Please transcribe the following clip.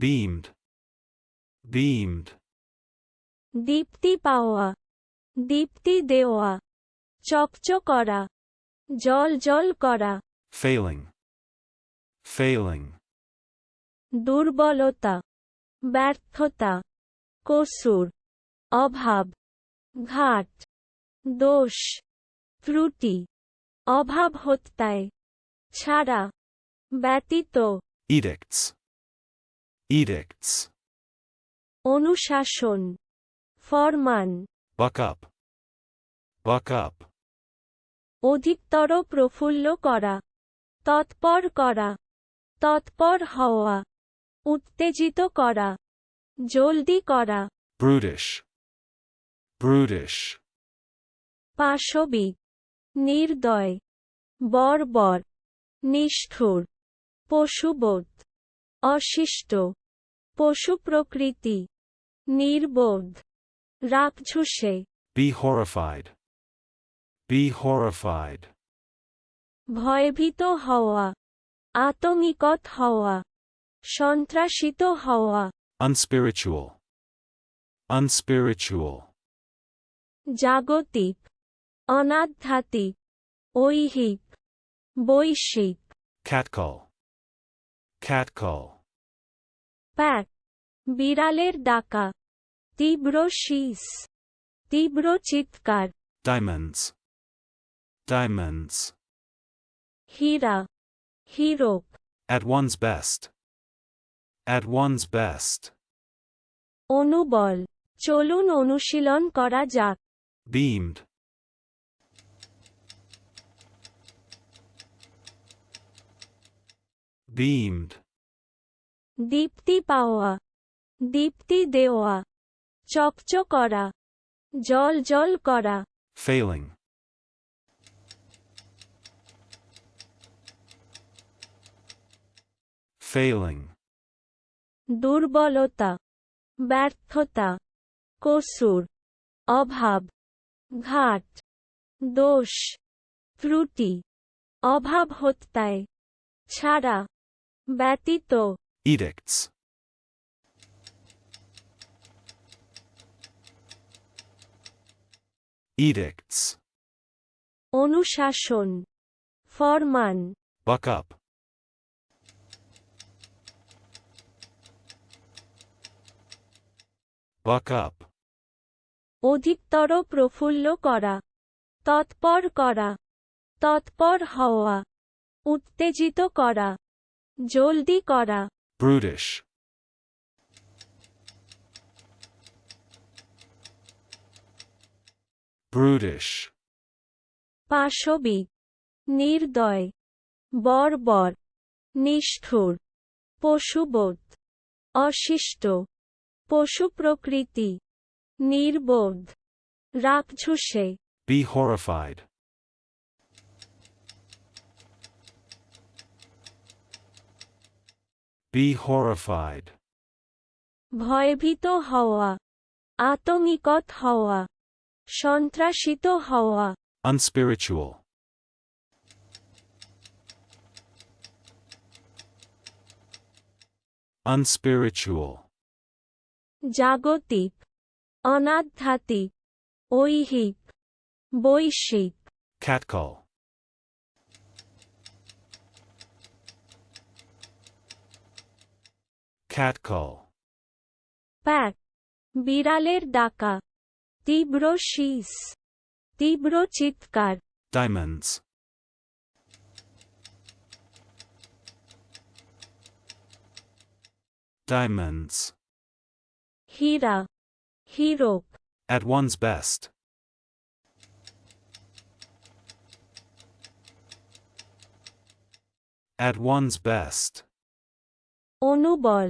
beamed, beamed, দীপ্তি পাওয়া। দীপ্তি দেওয়া। চকচক করা জল জল করা। Failing, failing, দুর্বলতা। ব্যর্থতা। কসুর। অভাব। ঘাট। দোষ। ত্রুটি। অভাব হত্যায়। ছাড়া। ব্যতীত। Edicts, edicts, অনুশাসন ফরমান buck up, buck up, অধিকতর প্রফুল্ল করা তৎপর করা তৎপর হওয়া উত্তেজিত করা জলদি করা brutish, brutish, পাশবিক নির্দয় বর্বর নিষ্ঠুর পশুবোধ অশিষ্ট পশু প্রকৃতি। নির্বোধ। রাক্ষসে। বি হরিফাইড বি হরিফাইড ভয়ভীত হওয়া। আতঙ্কিত হওয়া। সন্ত্রাসিত হওয়া। আনস্পিরিচুয়াল আনস্পিরিচুয়াল জাগতিক। অনাধ্যাত্মিক। ঐহিক। বৈশ্বিক। খ্যাতক খ্যাতক প্যাক। বিড়ালের ডাকা। তীব্র শীষ। তীব্র চিৎকার। ডায়মন্ডস ডায়মন্ডস হীরা। হিরোপ। At one's best at one's best অনুবল। চলুন অনুশীলন করা যাক। বিমড beamed দীপ্তি পাওয়া দীপ্তি দেওয়া চকচ করা জল জল করা। Failing, failing, দুর্বলতা ব্যর্থতা কসুর অভাব ঘাট দোষ ত্রুটি অভাব হত্যায় ছাড়া ব্যতীত। Edicts, edicts, অনুশাসন ফরমান buck up, buck up, অধিকতর প্রফুল্ল করা। তৎপর করা। তৎপর হওয়া। উত্তেজিত করা। জলদি করা। Brutish, brutish, পাশবিক নির্দয় বর্বর নিষ্ঠুর পশুবোধ অশিষ্ট পশু প্রকৃতি নির্বোধ রাক্ষসে। Be horrified, be horrified, ভয়ভীত হওয়া আতঙ্কিত হওয়া সন্ত্রাসিত হওয়া। Unspiritual, unspiritual, জাগতিক অনাধ্যাত্মিক ঐহিক বৈশ্বিক। Catcall, catcall, প্যাক বিড়ালের ডাকা তীব্র শীষ তীব্র চিৎকার diamonds, diamonds, Hira Hirak at one's best, at one's best, অনুবল